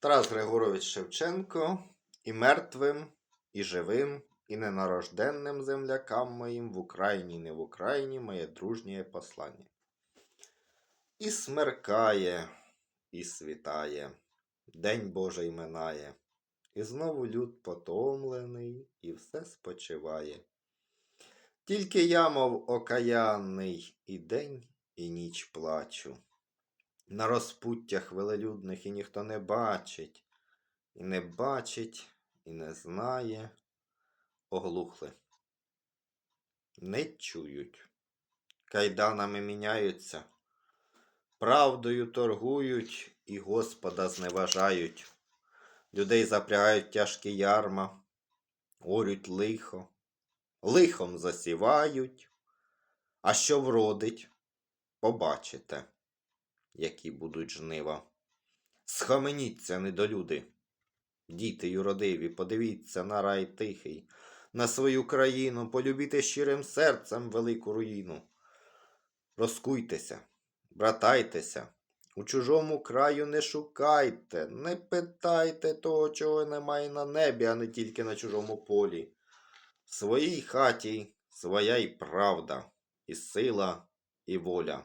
Тарас Григорович Шевченко і мертвим, і живим, і ненарожденним землякам моїм в Україні, не в Україні моє дружнє послання. І смеркає, і світає, День Божий минає, і знову люд потомлений, і все спочиває. Тільки я, мов окаянний, і день, і ніч плачу. На розпуттях велелюдних і ніхто не бачить, і не бачить, і не знає, оглухли. Не чують. Кайданами міняються, правдою торгують і Господа зневажають. Людей запрягають тяжкі ярма, орють лихо, лихом засівають, а що вродить, побачите які будуть жнива. Схаменіться, недолюди. Діти юродиві, подивіться на рай тихий, на свою країну, полюбіте щирим серцем велику руїну. Розкуйтеся, братайтеся, у чужому краю не шукайте, не питайте того, чого немає на небі, а не тільки на чужому полі. В своїй хаті своя й правда, і сила, і воля.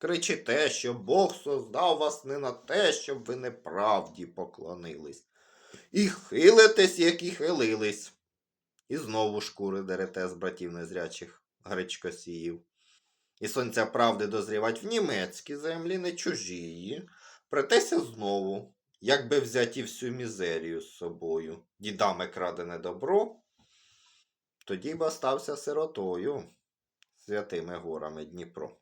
Кричите, що Бог создав вас не на те, щоб ви неправді поклонились. І хилитесь, як і хилились. І знову шкури дерете з братів незрячих гречкосіїв. І сонця правди дозрівать в німецькі землі, не чужії. Претеся знову, якби взяті всю мізерію з собою, дідами крадене добро, тоді б остався сиротою святими горами Дніпро.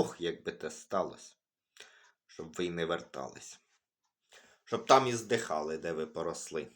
Ох, як би те сталося, щоб ви й не вертались. Щоб там і здихали, де ви поросли,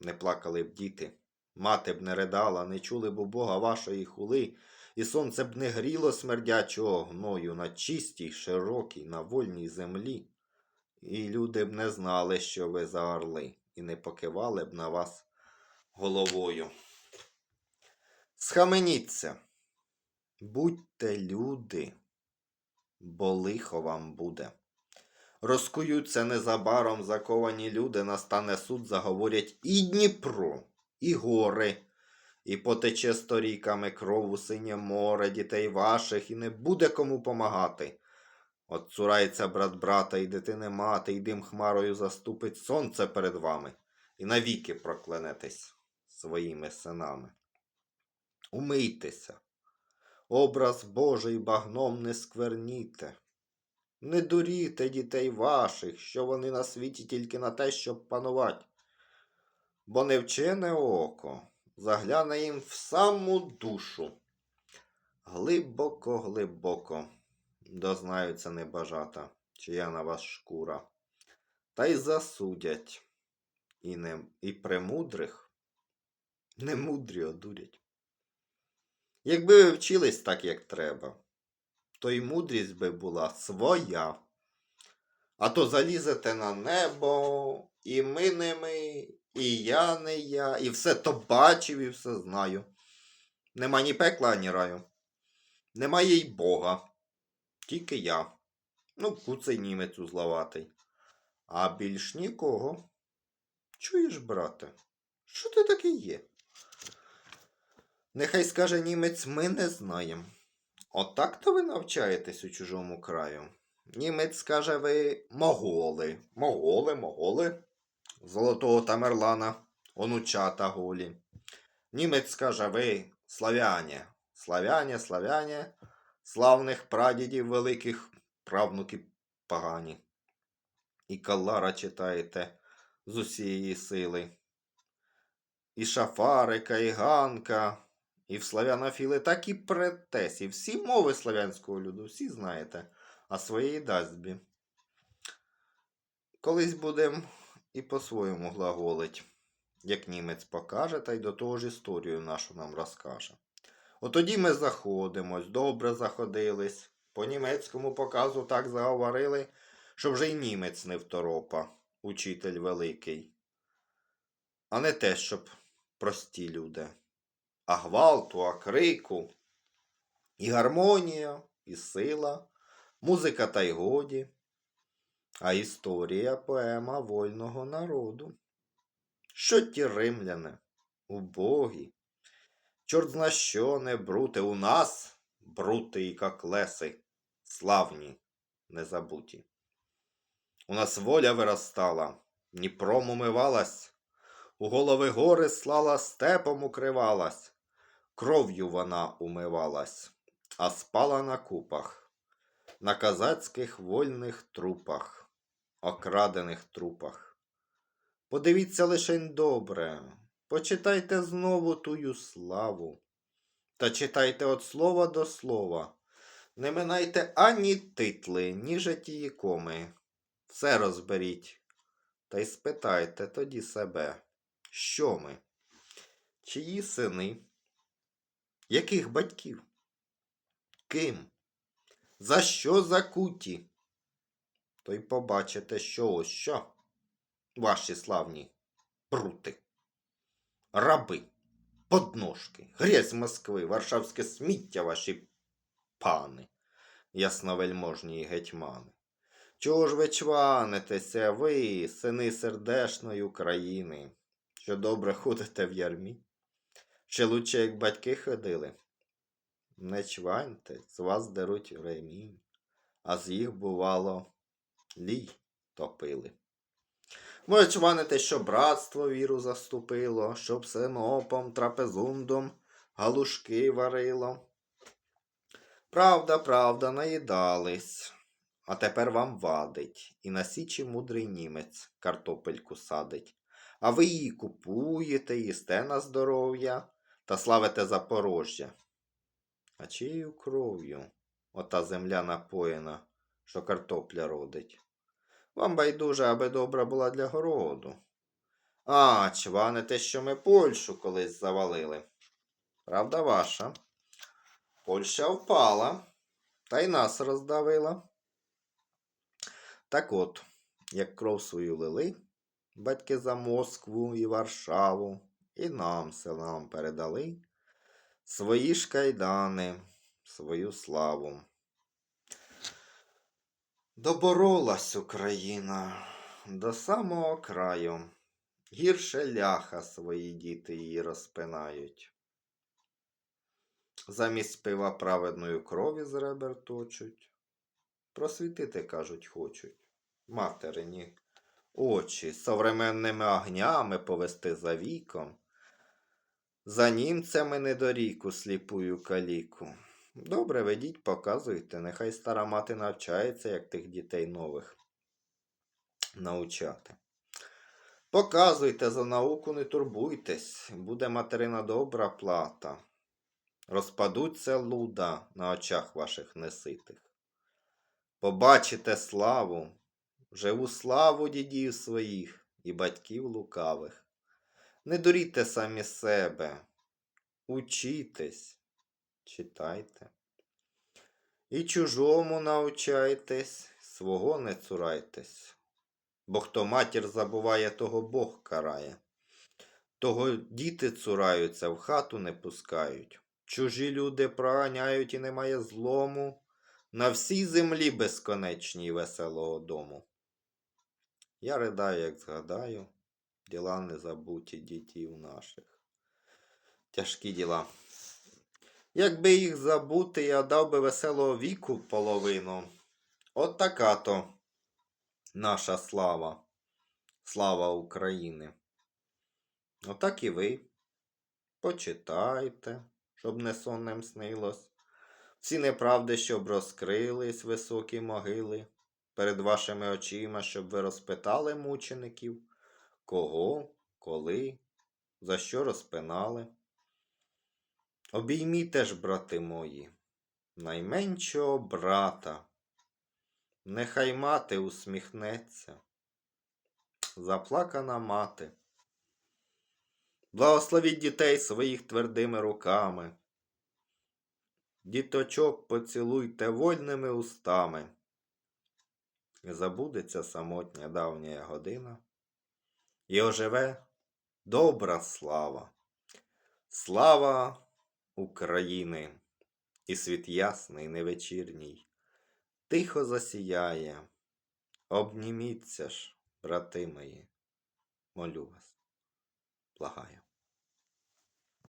не плакали б діти, мати б не ридала, не чули б у Бога вашої хули, і сонце б не гріло смердячого гною на чистій, широкій, на вольній землі, і люди б не знали, що ви за орли, і не покивали б на вас головою. Схаменіться, будьте люди бо лихо вам буде. Розкуються незабаром заковані люди, настане суд, заговорять і Дніпро, і гори, і потече сторіками кров у синє море дітей ваших, і не буде кому помагати. От цурається брат брата, і дитини мати, і дим хмарою заступить сонце перед вами, і навіки проклянетесь своїми синами. Умийтеся, образ Божий багном не скверніте. Не дуріте дітей ваших, що вони на світі тільки на те, щоб панувати. Бо невчене око загляне їм в саму душу. Глибоко, глибоко дознаються небажата, чия на вас шкура, та й засудять, і, не, і премудрих немудрі одурять. Якби ви вчились так, як треба, то й мудрість би була своя. А то залізете на небо, і ми не ми, і я не я, і все то бачив, і все знаю. Нема ні пекла, ні раю. Немає й Бога. Тільки я. Ну, куций німець узловатий. А більш нікого. Чуєш, брате, що ти такий є? Нехай скаже німець, ми не знаємо. Отак то ви навчаєтесь у чужому краю. Німець скаже ви моголи. Моголи, моголи. Золотого Тамерлана, онучата голі. Німець скаже ви славяне. Славяне, славяне, славних прадідів великих, правнуки погані. І Каллара читаєте з усієї сили. І Шафарика, і Ганка, і в славянофіли так і претесь, і всі мови славянського люду, всі знаєте, а своєї дазьбі. Колись будем і по-своєму глаголить. як німець покаже, та й до того ж історію нашу нам розкаже. От тоді ми заходимось, добре заходились, по німецькому показу так заговорили, що вже й німець не второпа, учитель великий. А не те, щоб прості люди, а гвалту, а крику, і гармонія, і сила, музика та й годі, а історія поема вольного народу. Що ті римляни, убогі, чорт зна що не брути у нас, брути і как леси, славні, незабуті. У нас воля виростала, Дніпром умивалась, у голови гори слала степом укривалась, кров'ю вона умивалась, а спала на купах, на казацьких вольних трупах, окрадених трупах. Подивіться лишень добре, почитайте знову тую славу, та читайте від слова до слова. Не минайте ані титли, ні житії коми. Все розберіть, та й спитайте тоді себе, що ми? Чиї сини? Яких батьків? Ким? За що закуті? То й побачите, що ось що, ваші славні брути, раби, подножки, грязь Москви, варшавське сміття ваші пани, ясновельможні гетьмани. Чого ж ви чванитеся, ви, сини сердешної України, що добре ходите в ярмі? Чи лучше, як батьки ходили? Не чваньте, з вас деруть ремінь, а з їх, бувало, лій топили. Ви чваните, що братство віру заступило, щоб синопом, трапезундом галушки варило. Правда, правда, наїдались. А тепер вам вадить, і на січі мудрий німець картопельку садить. А ви її купуєте, їсте на здоров'я та славите Запорожжя. А чиєю кров'ю ота земля напоєна, що картопля родить? Вам байдуже, аби добра була для городу. А, чваните, що ми Польщу колись завалили. Правда ваша. Польща впала, та й нас роздавила. Так от, як кров свою лили, батьки за Москву і Варшаву, і нам селам передали свої ж кайдани, свою славу. Доборолась Україна до самого краю, гірше ляха свої діти її розпинають. Замість пива праведною крові з ребер точуть. Просвітити, кажуть, хочуть. Материні очі современними огнями повести за віком. За німцями недоріку сліпую каліку. Добре, ведіть, показуйте, нехай стара мати навчається, як тих дітей нових навчати. Показуйте за науку, не турбуйтесь, буде материна добра плата. Розпадуться луда на очах ваших неситих. Побачите славу, живу славу дідів своїх і батьків лукавих. Не дуріте самі себе, учітесь, читайте. І чужому научайтесь, свого не цурайтесь. Бо хто матір забуває, того Бог карає. Того діти цураються, в хату не пускають. Чужі люди проганяють і немає злому на всій землі безконечній веселого дому. Я ридаю, як згадаю, діла незабуті дітів наших. Тяжкі діла. Якби їх забути, я дав би веселого віку половину. От така то наша слава, слава України. Отак і ви. Почитайте, щоб не сонним снилось. Всі неправди, щоб розкрились високі могили перед вашими очима, щоб ви розпитали мучеників, кого, коли, за що розпинали. Обійміте ж, брати мої, найменшого брата, нехай мати усміхнеться, заплакана мати, Благословіть дітей своїх твердими руками. Діточок поцілуйте вольними устами. Забудеться самотня давня година, і оживе добра слава. Слава України! І світ ясний невечірній, тихо засіяє. Обніміться ж, брати мої, молю вас, благаю.